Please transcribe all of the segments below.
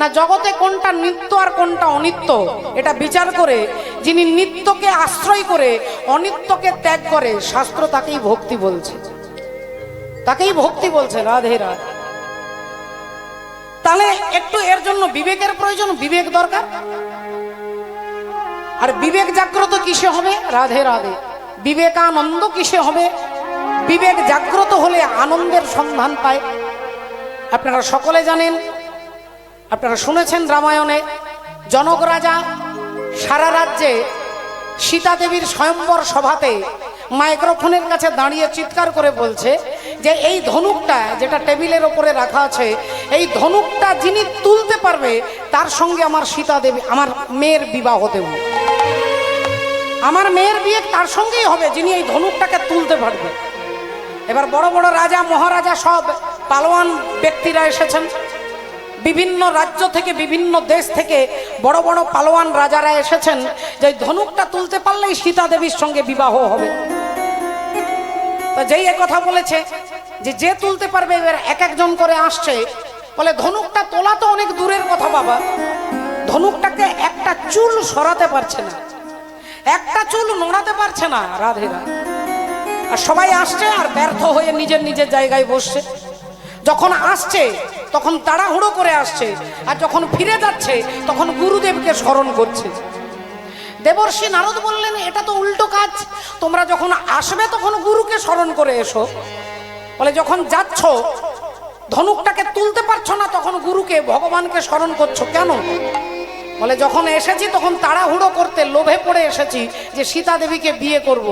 না, জগতে কোনটা নিত্য আর কোনটা অনিত্য, এটা বিচার করে যিনি নিত্যকে আশ্রয় করে, অনিত্যকে ত্যাগ করে, শাস্ত্র তাকেই ভক্তি বলছে। তাকেই ভক্তি বলছে, রাধে রাধে। তাহলে একটু এর জন্য বিবেকের প্রয়োজন, বিবেক দরকার? আর বিবেক জাগ্রত কিসে হবে? রাধে রাধে। বিবেকানন্দ কিসে হবে? বিবেক জাগ্রত হলে আনন্দের সন্ধান পায়। আপনারা সকলে জানেন আপনারা শুনেছেন রামায়ণে, জনক রাজা সারা রাজ্যে সীতা দেবীর স্বয়ম্বর সভাতে মাইক্রোফোনের কাছে দাঁড়িয়ে চিৎকার করে বলছে যে এই ধনুকটা যেটা টেবিলের ওপরে রাখা আছে, এই ধনুকটা যিনি তুলতে পারবে, তার সঙ্গে আমার সীতা দেবী আমার মেয়ের বিবাহ দেব। আমার মেয়ের বিয়ে তার সঙ্গেই হবে, যিনি এই ধনুকটাকে তুলতে পারবে। এবার বড় বড় রাজা, মহারাজা সব পালোয়ান ব্যক্তিরা এসেছেন। বিভিন্ন রাজ্য থেকে, বিভিন্ন দেশ থেকে বড় বড় পালোয়ান রাজারা এসেছেন যে ধনুকটা তুলতে পারলেই সীতা দেবীর সঙ্গে বিবাহ হবে। তো যেই কথা বলেছে যে যে তুলতে পারবে, এবার এক একজন করে আসছে, বলে ধনুকটা তোলা তো অনেক দূরের কথা বাবা। ধনুকটাকে একটা চুল সরাতে পারছে না। একটা চুল নড়াতে পারছে না রাধে রাধে। আর সবাই আসছে আর ব্যর্থ হয়ে নিজের নিজের জায়গায় বসছে। যখন আসছে, তখন তাড়াহুড়ো করে আসছে আর যখন ফিরে যাচ্ছে, তখন গুরুদেবকে স্মরণ করছে। দেবর্ষি নারদ বললেন, এটা তো উল্টো কাজ। তোমরা যখন আসবে, তখন গুরুকে স্মরণ করে এসো। বলে, যখন যাচ্ছ, ধনুকটাকে তুলতে পারছ না, তখন গুরুকে ভগবানকে স্মরণ করছ কেন? বলে যখন এসেছি তখন তাড়াহুড়ো করতে লোভে পড়ে এসেছি যে সীতা দেবীকে বিয়ে করব।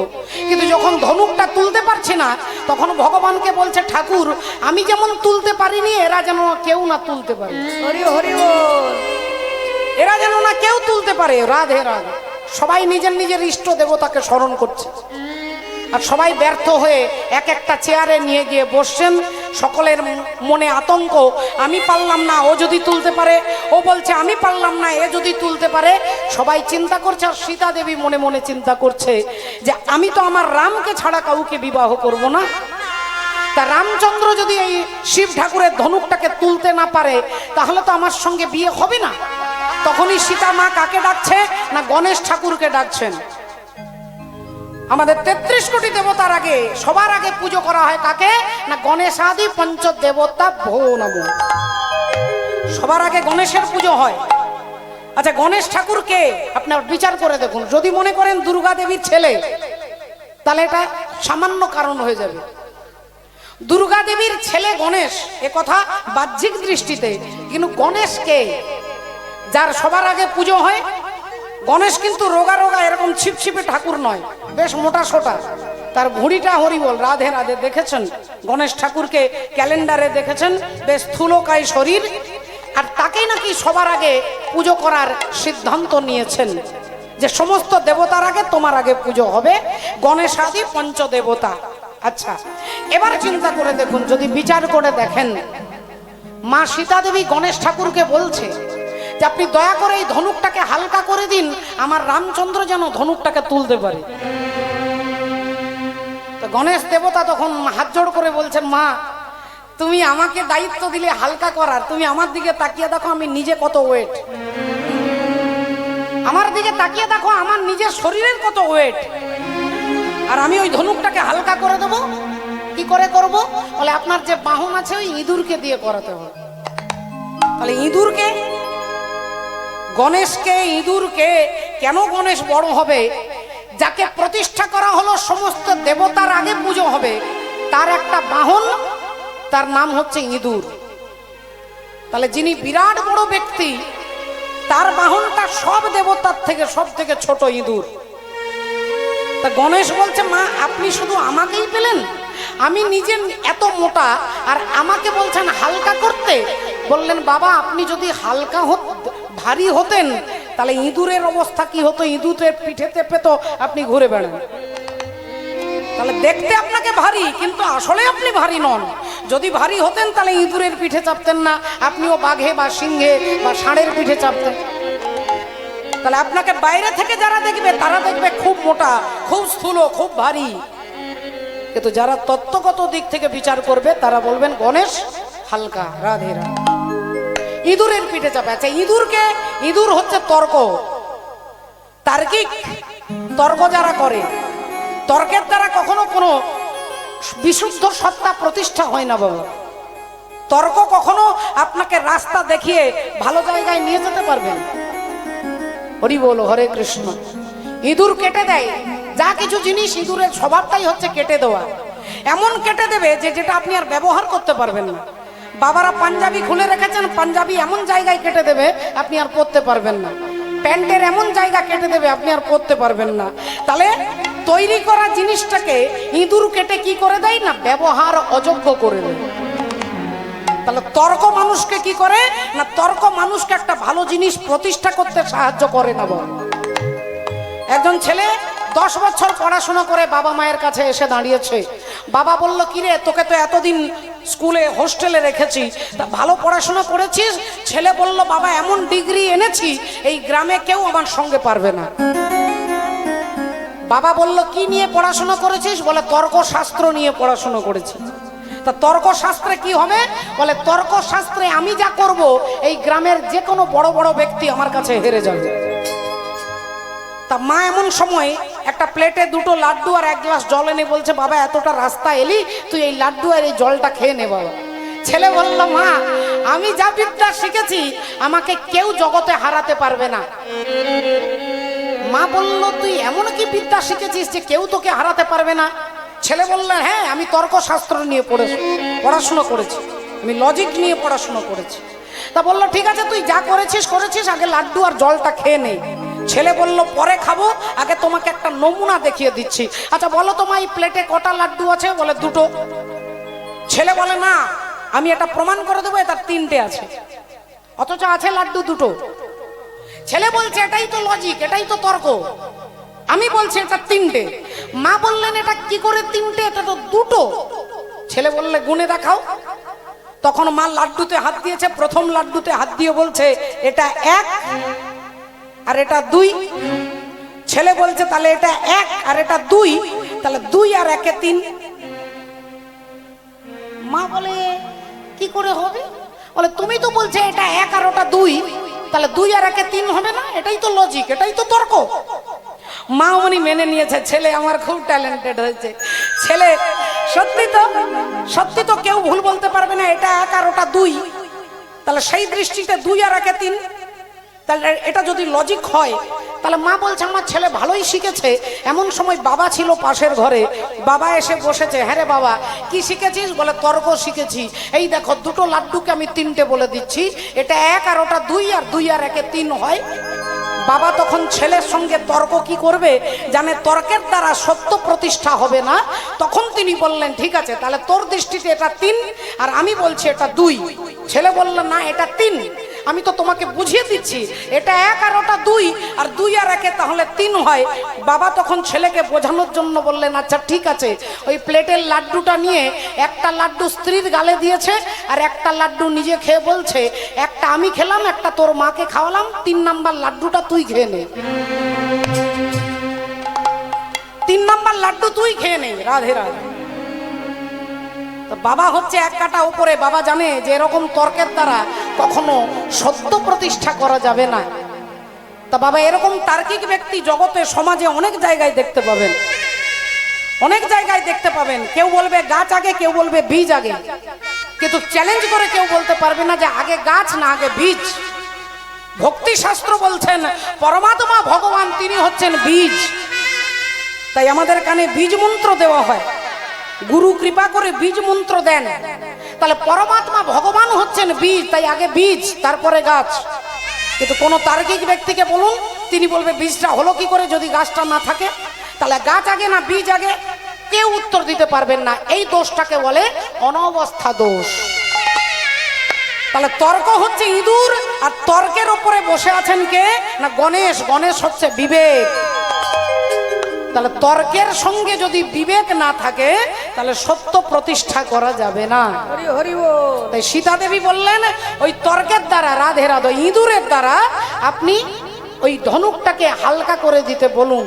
কিন্তু যখন ধনুকটা তুলতে পারছি না তখন ভগবানকে বলছে ঠাকুর আমি যেমন তুলতে পারিনি এরা যেন কেউ না তুলতে পারে। হরি হরি এরা যেন না কেউ তুলতে পারে। রাধে রাধে। সবাই নিজের নিজের ইষ্ট দেবতাকে স্মরণ করছে। আর সবাই ব্যর্থ হয়ে এক একটা চেয়ারে নিয়ে গিয়ে বসছেন। সকলের মনে আতঙ্ক, আমি পারলাম না, ও যদি তুলতে পারে, ও বলছে, আমি পারলাম না, এ যদি তুলতে পারে। সবাই চিন্তা করছে আর সীতা দেবী মনে মনে চিন্তা করছে যে, আমি তো আমার রামকে ছাড়া কাউকে বিবাহ করব না। তা রামচন্দ্র যদি এই শিব ঠাকুরের ধনুকটাকে তুলতে না পারে, তাহলে তো আমার সঙ্গে বিয়ে হবে না। তখনই সীতা মা কাকে ডাকছে না গণেশ ঠাকুরকে ডাকছেন? আমাদের তেত্রিশ কোটি দেবতার আগে, সবার আগে পুজো করা হয় কাকে? না গণেশ আদি পঞ্চ দেবতা ভো সবার আগে গণেশের পুজো হয়। আচ্ছা গণেশ ঠাকুরকে আপনার বিচার করে দেখুন। যদি মনে করেন দুর্গা দেবীর ছেলে, তাহলে এটা সামান্য কারণ হয়ে যাবে। দুর্গা দেবীর ছেলে গণেশ, এ কথা বাহ্যিক দৃষ্টিতে। কিন্তু গণেশ কে যার সবার আগে পুজো হয় গণেশ কিন্তু রোগা রোগা, এরকম ছিপছিপে ঠাকুর নয়, বেশ মোটা সোটা। তার ভুঁড়িটা হরিবল, রাধে রাধে দেখেছেন? গণেশ ঠাকুরকে ক্যালেন্ডারে দেখেছেন? বেশ স্থূলকায় শরীর। আর তাকেই নাকি সবার আগে পুজো করার সিদ্ধান্ত নিয়েছেন। যে সমস্ত দেবতার আগে তোমার আগে পুজো হবে গণেশ আদি পঞ্চদেবতা। আচ্ছা এবার চিন্তা করে দেখুন, যদি বিচার করে দেখেন, মা সীতা দেবী গণেশ ঠাকুরকে বলছে যে আপনি দয়া করে এই ধনুকটাকে হালকা করে দিন, আমার রামচন্দ্র যেন ধনুকটাকে তুলতে পারে। তো গণেশ দেবতা তখন হাত জোড় করে বলছেন, মা, তুমি আমাকে দায়িত্ব দিলে হালকা করার, তুমি আমার দিকে তাকিয়ে দেখো আমি নিজে কত ওয়েট আমার দিকে তাকিয়ে দেখো আমার নিজের শরীরের কত ওয়েট আর আমি ওই ধনুকটাকে হালকা করে দেব। কি করে করব? বলে, আপনার যে বাহন আছে ওই ইঁদুরকে দিয়ে করাতে হবে। তাহলে ইঁদুরকে গণেশকে, ইঁদুরকে কেন গণেশ বড় হবে? যাকে প্রতিষ্ঠা করা হলো সমস্ত দেবতার আগে পুজো হবে, তার একটা বাহন, তার নাম হচ্ছে ইঁদুর। তাহলে যিনি বিরাট বড় ব্যক্তি, তার বাহনটা সব দেবতার থেকে সব থেকে ছোট ইঁদুর। তা গণেশ বলছে, মা, আপনি শুধু আমাকেই পেলেন? আমি নিজে এত মোটা, আর আমাকে বলছেন হালকা করতে? বললেন, বাবা, আপনি যদি হালকা ভারী হতেন, তাহলে ইঁদুরের অবস্থা কি হতো? ইঁদুরের পিঠে চেপে তো আপনি ঘুরে বেড়ান। তাহলে দেখতে আপনাকে ভারী, কিন্তু আসলে আপনি ভারী নন। যদি ভারী হতেন, তাহলে ইঁদুরের পিঠে চাপতেন না। আপনিও বাঘে বা সিংহে বা ষাঁড়ের পিঠে চাপতেন। তাহলে আপনাকে বাইরে থেকে যারা দেখবে, তারা দেখবে খুব মোটা, খুব স্থূল, খুব ভারী। কিন্তু যারা তত্ত্বগত দিক থেকে বিচার করবে, তারা বলবেন, গণেশ, হালকা, রাধে রাধে। ইঁদুরের পিঠে চাপে। আচ্ছা ইঁদুরকে ইঁদুর হচ্ছে তর্ক। তার্কিক তর্ক যারা করে, তর্কের দ্বারা কখনো কোনো বিশুদ্ধ সত্তা প্রতিষ্ঠা হয় না বাবা। তর্ক কখনো আপনাকে রাস্তা দেখিয়ে ভালো জায়গায় নিয়ে যেতে পারবে না। হরি বলো, হরে কৃষ্ণ। ইঁদুর কেটে দেয়। যা কিছু জিনিস ইঁদুরের স্বভাবটাই হচ্ছে কেটে দেওয়া। এমন কেটে দেবে যে, যেটা আপনি আর ব্যবহার করতে পারবেন না। বাবারা পাঞ্জাবি খুলে রেখেছেন, পাঞ্জাবি এমন জায়গায় কেটে দেবে, আপনি আর পরতে পারবেন না। প্যান্টের এমন জায়গা কেটে দেবে, আপনি আর পরতে পারবেন না। তাহলে তৈরি করা জিনিসটাকে ইঁদুর কেটে কি করে দেয় না? ব্যবহার অযোগ্য করে দেয়। তাহলে তর্ক মানুষকে কি করে? না তর্ক মানুষকে একটা ভালো জিনিস প্রতিষ্ঠা করতে সাহায্য করে না বল একজন ছেলে দশ বছর পড়াশোনা করে বাবা মায়ের কাছে এসে দাঁড়িয়েছে। বাবা বলল, কিরে, তোকে তো এতদিন স্কুলে, হোস্টেলে রেখেছি। তা ভালো পড়াশোনা করেছিস? ছেলে বলল, বাবা, এমন ডিগ্রি এনেছি, এই গ্রামে কেউ আমার সঙ্গে পারবে না। বাবা বলল, কি নিয়ে পড়াশোনা করেছিস? বলে, তর্কশাস্ত্র নিয়ে পড়াশোনা করেছি। তা তর্কশাস্ত্রে কি হবে? বলে, তর্কশাস্ত্রে আমি যা করব, এই গ্রামের যে কোনো বড় বড় ব্যক্তি আমার কাছে হেরে যাবে। তা মা এমন সময় একটা প্লেটে দুটো লাড্ডু আর এক গ্লাস জল এনে বলছে, বাবা, এতটা রাস্তা এলি, তুই এই লাড্ডু আর এই জলটা খেয়ে নে বাবা ছেলে বলল, মা, আমি যা বিদ্যা শিখেছি, আমাকে কেউ জগতে হারাতে পারবে না। মা বলল, তুই এমন কি বিদ্যা শিখেছিস যে কেউ তোকে হারাতে পারবে না? ছেলে বললেন হ্যাঁ আমি তর্কশাস্ত্র নিয়ে পড়েছি, পড়াশুনো করেছি। আমি লজিক নিয়ে পড়াশুনো করেছি। তা বলল, ঠিক আছে, তুই যা করেছিস করেছিস, আগে লাড্ডু আর জলটা খেয়ে নেই ছেলে বলল, পরে খাব। আগে তোমাকে একটা নমুনা দেখিয়ে দিচ্ছি। আচ্ছা বলো তোমার এই প্লেটে কটা লাড্ডু আছে? বলে, দুটো। ছেলে বলে, না, আমি এটা প্রমাণ করে দেবো তার তিনটে আছে। অথচ আছে লাড্ডু দুটো। ছেলে বলছে, এটাই তো লজিক এটাই তো তর্ক। আমি বলছি, এটা তিনটে। মা বললেন, এটা কি করে তিনটে? এটা তো দুটো। ছেলে বললে, গুনে দেখাও। তখন মা লাড্ডুতে হাত দিয়েছে, প্রথম লাড্ডুতে হাত দিয়ে বলছে, এটা এক। আর এটা দুই। ছেলে বলছে, তাহলে এটা এক আর এটা দুই। তাহলে দুই আর একে তিন। মা বলে, কি করে হবে? বলে, তুমি তো বলছে এটা এক আর ওটা দুই। তাহলে দুই আর একে তিন হবে না? এটাই তো লজিক এটাই তো তর্ক। মা উনি মেনে নিয়েছে, ছেলে আমার খুব ট্যালেন্টেড হয়েছে। ছেলে, সত্যি তো সত্যি তো কেউ ভুল বলতে পারবে না, এটা এক আর ওটা দুই। তাহলে সেই দৃষ্টিতে দুই আর একে তিন। তাহলে এটা যদি লজিক হয়, তাহলে মা বলছে, আমার ছেলে ভালোই শিখেছে। এমন সময় বাবা ছিল পাশের ঘরে। বাবা এসে বসেছে হ্যাঁ রে বাবা, কি শিখেছিস? বলে, তর্ক শিখেছি। এই দেখো, দুটো লাড্ডুকে আমি তিনটে বলে দিচ্ছি। এটা এক আর ওটা দুই, আর দুই আর একে তিন হয়। বাবা তখন ছেলের সঙ্গে তর্ক কি করবে? জানে তর্কের দ্বারা সত্য প্রতিষ্ঠা হবে না। তখন তিনি বললেন, ঠিক আছে, তাহলে তোর দৃষ্টিতে এটা তিন, আর আমি বলছি এটা দুই। ছেলে বলল, না, এটা তিন। আমি তো তোমাকে বুঝিয়ে দিচ্ছি, এটা এক আর ওটা দুই, আর দুই আর একে তাহলে তিন হয়। বাবা তখন ছেলেকে বোঝানোর জন্য বললেন আচ্ছা ঠিক আছে। ওই প্লেটের লাড্ডুটা নিয়ে একটা লাড্ডু স্ত্রীর গালে দিয়েছে, আর একটা লাড্ডু নিজে খেয়ে বলছে, একটা আমি খেলাম, একটা তোর মাকে খাওয়ালাম, তিন নাম্বার লাড্ডুটা তুই খেয়ে নে। তিন নাম্বার লাড্ডু তুই খেয়ে নে, রাধে রাধে। বাবা হচ্ছে এক কাটা উপরে, বাবা জানে যে এরকম তর্কের দ্বারা কখনো সত্য প্রতিষ্ঠা করা যাবে না। তা বাবা এরকম তার্কিক ব্যক্তি জগতে, সমাজে অনেক জায়গায় দেখতে পাবেন। অনেক জায়গায় দেখতে পাবেন। কেউ বলবে গাছ আগে, কেউ বলবে বীজ আগে। কিন্তু চ্যালেঞ্জ করে কেউ বলতে পারবে না যে আগে গাছ না আগে বীজ। ভক্তি শাস্ত্র বলছেন, পরমাত্মা ভগবান, তিনি হচ্ছেন বীজ। তাই আমাদের কানে বীজ মন্ত্র দেওয়া হয়। গুরু কৃপা করে বীজ মন্ত্র দেন। তাহলে পরমাত্মা ভগবান হচ্ছেন বীজ, তাই আগে বীজ, তারপরে গাছ। কিন্তু কোন তার্কিক ব্যক্তিকে বলুন, তিনি বলবে, বীজটা হলো কি করে যদি গাছটা না থাকে? তাহলে গাছ আগে না বীজ আগে? কেউ উত্তর দিতে পারবেন না। এই দোষটাকে বলে অনবস্থা দোষ। তাহলে তর্ক হচ্ছে ইঁদুর, আর তর্কের ওপরে বসে আছেন কে? না গণেশ? গণেশ হচ্ছে বিবেক। তাহলে তর্কের সঙ্গে যদি বিবেক না থাকে তাহলে সত্য প্রতিষ্ঠা করা যাবে না। হরি হরি বল তাই সীতা দেবী বললেন ওই তর্কের দ্বারা রাধে রাধে ইঁদুরের দ্বারা আপনি ওই ধনুকটাকে হালকা করে দিতে বলুন।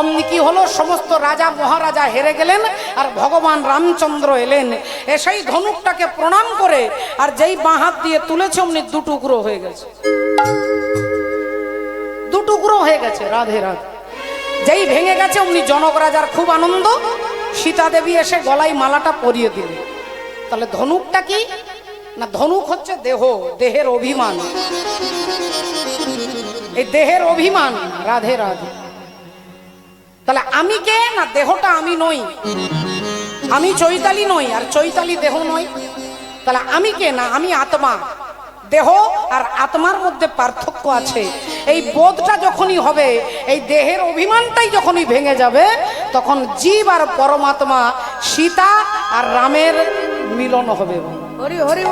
অমনি কি হলো? সমস্ত রাজা মহারাজা হেরে গেলেন আর ভগবান রামচন্দ্র এলেন। এসেই ধনুকটাকে প্রণাম করে আর যেই বাঁ হাত দিয়ে তুলেছে অমনি দু টুকরো হয়ে গেছে। দু টুকরো হয়ে গেছে রাধে রাধে। যেই ভেঙে গেছে, অমনি জনক রাজার খুব আনন্দ। সীতা দেবী এসে গলায় মালাটা পরিয়ে দিলেন। তাহলে ধনুকটা কি? না, ধনুক হচ্ছে দেহ, দেহের অভিমান। এই দেহের অভিমান, রাধে রাধে। তাহলে আমি কে? না, দেহটা আমি নই। আমি চৈতালি নই, আর চৈতালি দেহ নই তাহলে আমি কে? না, আমি আত্মা। দেহ আর আত্মার মধ্যে পার্থক্য আছে। এই বোধটা যখনই হবে এই দেহের অভিমানটাই যখনই ভেঙে যাবে তখন জীব আর পরমাত্মা সীতা আর রামের মিলন হবে। হরি হরি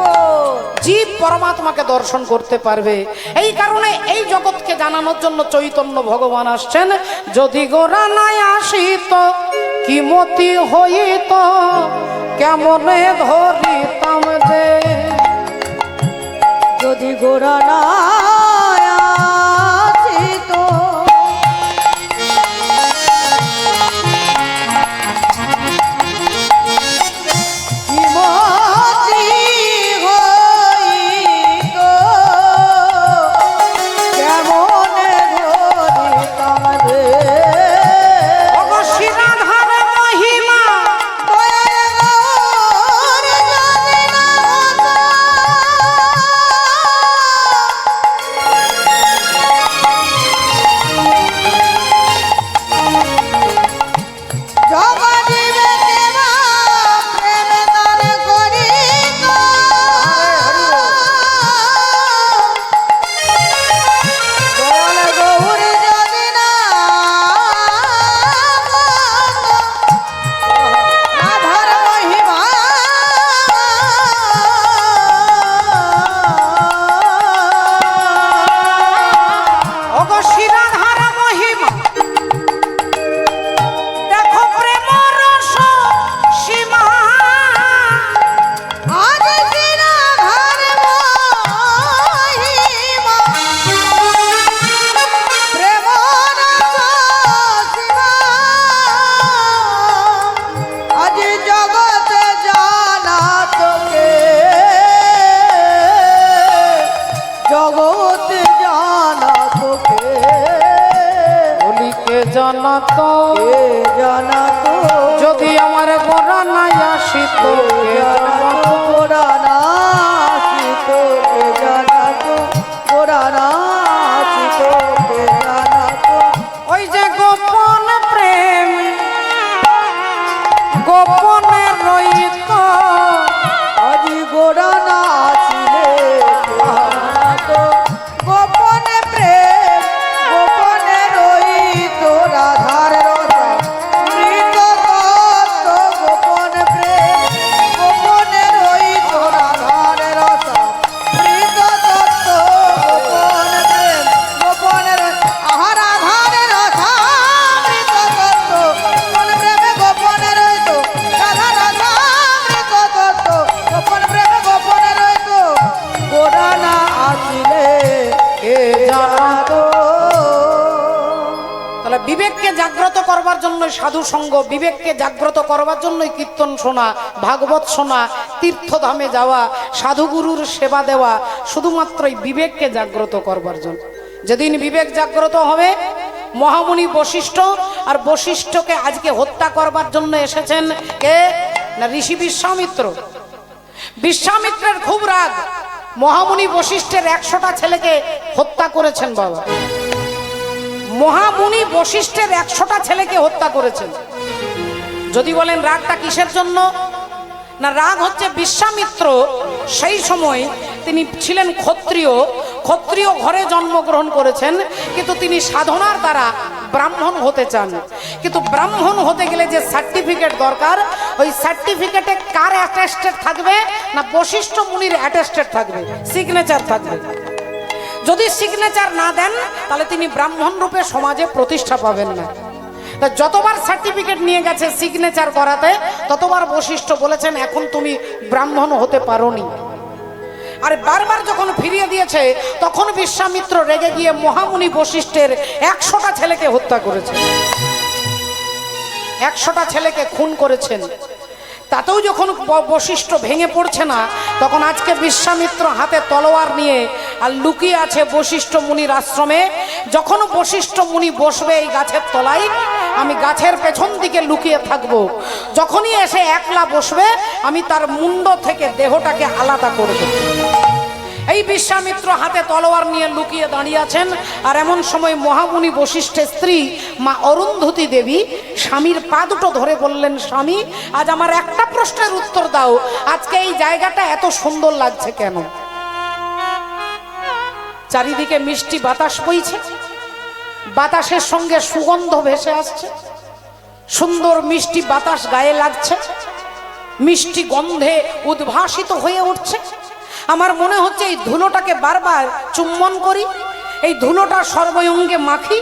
জীব পরমাত্মাকে দর্শন করতে পারবে। এই কারণে এই জগৎকে জানানোর জন্য চৈতন্য ভগবান আসছেন। যদি গোরা নাই আসিত কি মতি হইত? কেমনে ধরিতাম যে? যদি গোরা না জানাত। যদি আমার গোরা নাই আসিত জাগ্রত করবার জন্য সাধু সঙ্গ, বিবেককে জাগ্রত করবার জন্যই কীর্তন শোনা, ভাগবত শোনা, তীর্থধামে যাওয়া, সাধুগুরুর সেবা দেওয়া শুধুমাত্র এই বিবেককে জাগ্রত করবার জন্য। যেদিন বিবেক জাগ্রত হবে, মহামুনি বশিষ্ঠ আর বশিষ্ঠকে আজকে হত্যা করবার জন্য এসেছেন কে? না, ঋষি বিশ্বামিত্র। বিশ্বামিত্রের খুব রাগ। মহামুনি বশিষ্ঠের একশোটা ছেলেকে হত্যা করেছেন বাবা। মহামুনি বশিষ্ঠের একশোটা ছেলেকে হত্যা করেছেন যদি বলেন রাগটা কিসের জন্য? না, রাগ হচ্ছে বিশ্বামিত্র, সেই সময় তিনি ছিলেন ক্ষত্রিয়। ক্ষত্রিয় ঘরে জন্মগ্রহণ করেছেন, কিন্তু তিনি সাধনার দ্বারা ব্রাহ্মণ হতে চান। কিন্তু ব্রাহ্মণ হতে গেলে যে সার্টিফিকেট দরকার, ওই সার্টিফিকেটে কার অ্যাটেস্টেড থাকবে? না, বশিষ্ঠ মুনির অ্যাটেস্টেড থাকবে সিগনেচার থাকবে। যদি সিগনেচার না দেন, তাহলে তিনি ব্রাহ্মণ রূপে সমাজে প্রতিষ্ঠা পাবেন না। তা যতবার সার্টিফিকেট নিয়ে গেছে সিগনেচার করাতে, ততবার বৈশিষ্ট্য বলেছেন, এখন তুমি ব্রাহ্মণ হতে পারোনি। আর বারবার যখন ফিরিয়ে দিয়েছে, তখন বিশ্বামিত্র রেগে গিয়ে মহামুনি বশিষ্ঠের একশোটা ছেলেকে হত্যা করেছে একশোটা ছেলেকে খুন করেছেন। তাতেও যখন বশিষ্ঠ ভেঙে পড়ছে না, তখন আজকে বিশ্বামিত্র হাতে তলোয়ার নিয়ে আর লুকিয়ে আছে বশিষ্ঠ মুনির আশ্রমে। যখন বশিষ্ঠ মুনি বসবে এই গাছের তলায়, আমি গাছের পেছন দিকে লুকিয়ে থাকব। যখনই এসে একলা বসবে, আমি তার মুন্ড থেকে দেহটাকে আলাদা করে দেব। এই বিশ্বামিত্র হাতে তলোয়ার নিয়ে লুকিয়ে দাঁড়িয়ে আছেন, আর এমন সময় মহামুনি বশিষ্ঠের স্ত্রী, মা অরুন্ধতী দেবী, স্বামীর পা দুটো ধরে বললেন, স্বামী, আজ আমার একটা প্রশ্নের উত্তর দাও। আজকে এই জায়গাটা এত সুন্দর লাগছে কেন? চারিদিকে মিষ্টি বাতাস বইছে। বাতাসের সঙ্গে সুগন্ধ ভেসে আসছে। সুন্দর মিষ্টি বাতাস গায়ে লাগছে। মিষ্টি গন্ধে উদ্ভাসিত হয়ে উঠছে। আমার মনে হচ্ছে এই ধুলোটাকে বারবার চুম্বন করি। এই ধুলোটা সর্বঙ্গে মাখি।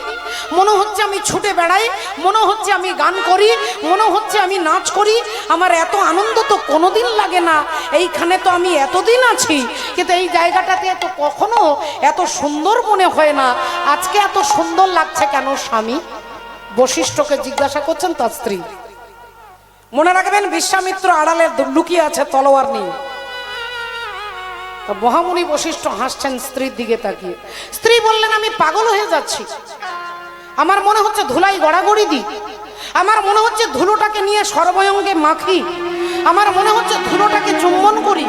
মনে হচ্ছে আমি ছুটে বেড়াই, মনে হচ্ছে আমি গান করি, মনে হচ্ছে আমি নাচ করি। আমার এত আনন্দ তো কোনোদিন লাগে না। এইখানে তো আমি এতদিন আছি, কিন্তু এই জায়গাটাতে এত কখনো এত সুন্দর মনে হয় না। আজকে এত সুন্দর লাগছে কেন স্বামী? বশিষ্ঠকে জিজ্ঞাসা করছেন তার স্ত্রী। মনে রাখবেন, বিশ্বামিত্র আড়ালে লুকিয়ে আছে তলোয়ার নিয়ে। মহামুনি বশিষ্ঠ হাসছেন স্ত্রীর দিকে তাকিয়ে। স্ত্রী বললেন, আমি পাগল হয়ে যাচ্ছি। আমার মনে হচ্ছে ধুলাই গড়াগড়ি দিই আমার মনে হচ্ছে ধুলোটাকে নিয়ে সর্বঙ্গে মাখি। আমার মনে হচ্ছে ধুলোটাকে চুম্বন করি।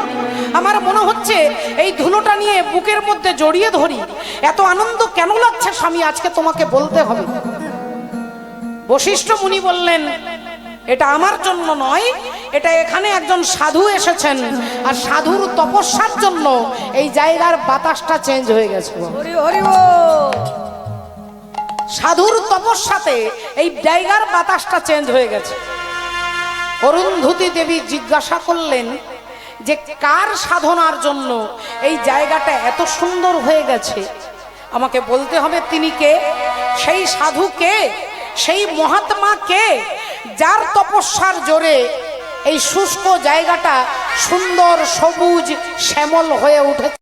আমার মনে হচ্ছে এই ধুলোটা নিয়ে বুকের মধ্যে জড়িয়ে ধরি। এত আনন্দ কেন লাগছে স্বামী? আজকে তোমাকে বলতে হবে। বশিষ্ঠ মুনি বললেন এটা আমার জন্য নয় এটা এখানে একজন সাধু এসেছেন। আর সাধুর তপস্যার জন্য এই জায়গার বাতাসটা চেঞ্জ হয়ে গেছে। সাধুর তপস্যাতে এই জায়গার বাতাসটা চেঞ্জ হয়ে গেছে। অরুন্ধতী দেবী জিজ্ঞাসা করলেন যে কার সাধনার জন্য এই জায়গাটা এত সুন্দর হয়ে গেছে? আমাকে বলতে হবে তিনি কে? সেই সাধু কে? সেই মহাত্মা কে? যার তপস্যার জোরে এই শুষ্ক জায়গাটা সুন্দর সবুজ শ্যামল হয়ে উঠেছে।